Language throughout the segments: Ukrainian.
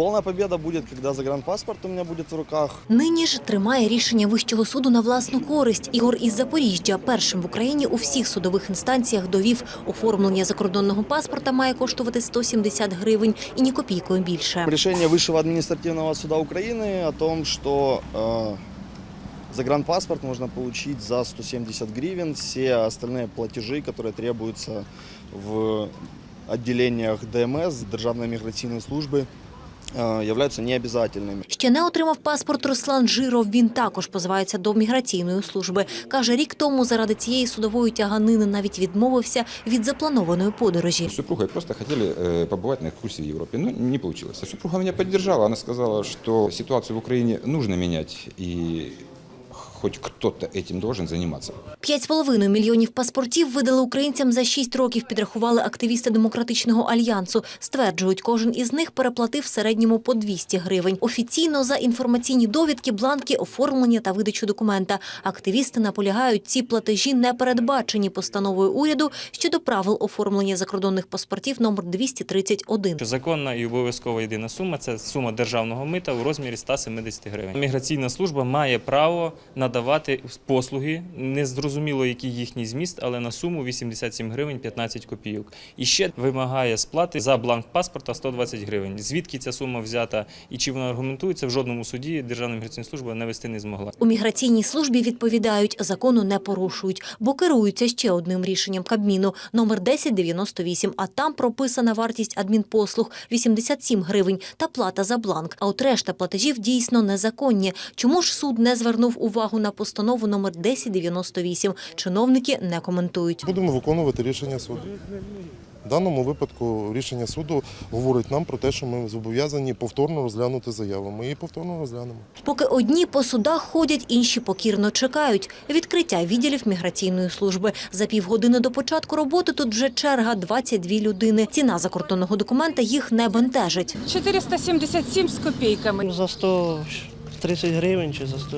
Полная победа будет, когда загранпаспорт у меня будет в руках. Нині ж тримає рішення вищого суду на власну користь. Ігор із Запоріжжя першим в Україні у всіх судових інстанціях довів оформлення закордонного паспорта має коштувати 170 гривень і ні копійкою більше. Решение Высшего административного суда Украины о том, что э, загранпаспорт можно получить за 170 гривен. Все остальные платежи, которые требуются в отделениях ДМС, Державной миграционной службы, э, являются необязательными. Ще не отримав паспорт Руслан Жиров. Він також позивається до міграційної служби. Каже, рік тому заради цієї судової тяганини навіть відмовився від запланованої подорожі. С супругой просто хотели э, побывать на экскурсии в Европе, но не получилось. Супруга меня поддержала, она сказала, что ситуацию в Украине нужно менять, и хоть кто-то этим должен заниматься. П'ять з половиною мільйонів паспортів видали українцям за шість років. Підрахували активісти демократичного альянсу. Стверджують, кожен із них переплатив в середньому по 200 гривень. Офіційно за інформаційні довідки, бланки, оформлення та видачу документа. Активісти наполягають, ці платежі не передбачені постановою уряду щодо правил оформлення закордонних паспортів номер 231. Що законна і обов'язкова єдина сума це сума державного мита у розмірі 170 гривень. Міграційна служба має право надавати послуги, незрозуміло, який їхній зміст, але на суму 87 гривень 15 копійок. І ще вимагає сплати за бланк паспорта 120 гривень. Звідки ця сума взята і чи вона аргументується в жодному суді Державна міграційна служба навести не змогла. У міграційній службі відповідають, закону не порушують, бо керуються ще одним рішенням Кабміну номер 1098, а там прописана вартість адмінпослуг 87 гривень та плата за бланк. А от решта платежів дійсно незаконні. Чому ж суд не звернув увагу на постанову номер 1098? Чиновники не коментують. Будемо виконувати рішення суду. В даному випадку рішення суду говорить нам про те, що ми зобов'язані повторно розглянути заяву. Ми її повторно розглянемо. Поки одні по судах ходять, інші покірно чекають відкриття відділів міграційної служби. За півгодини до початку роботи тут вже черга 22 людини. Ціна закордонного документа їх не бентежить. 477 з копійками. За 130 гривень чи за 100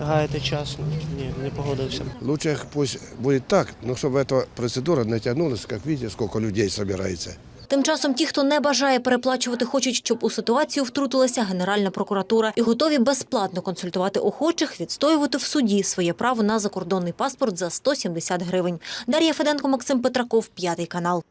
гаяти час. Ні, не погодився. Лучше пусть будет так, но чтобы эта процедура не тянулась, как видите, сколько людей собирается. Тим часом ті, хто не бажає переплачувати, хочуть, щоб у ситуацію втрутилася Генеральна прокуратура і готові безплатно консультувати охочих, відстоювати в суді своє право на закордонний паспорт за 170 гривень. Дар'я Феденко, Максим Петраков, п'ятий канал.